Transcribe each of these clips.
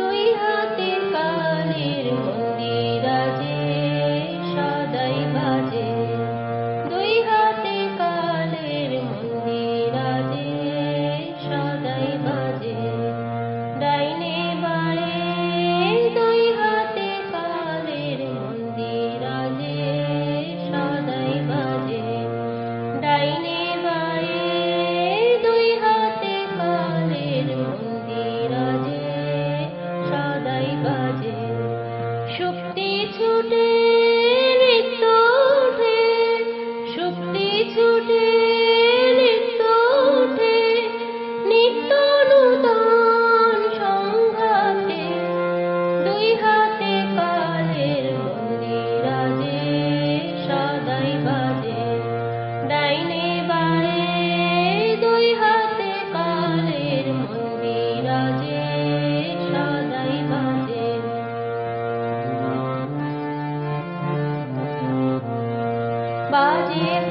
দুই হাতে কালের মন্দির আছে। Bajie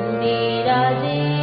मन्दिराजे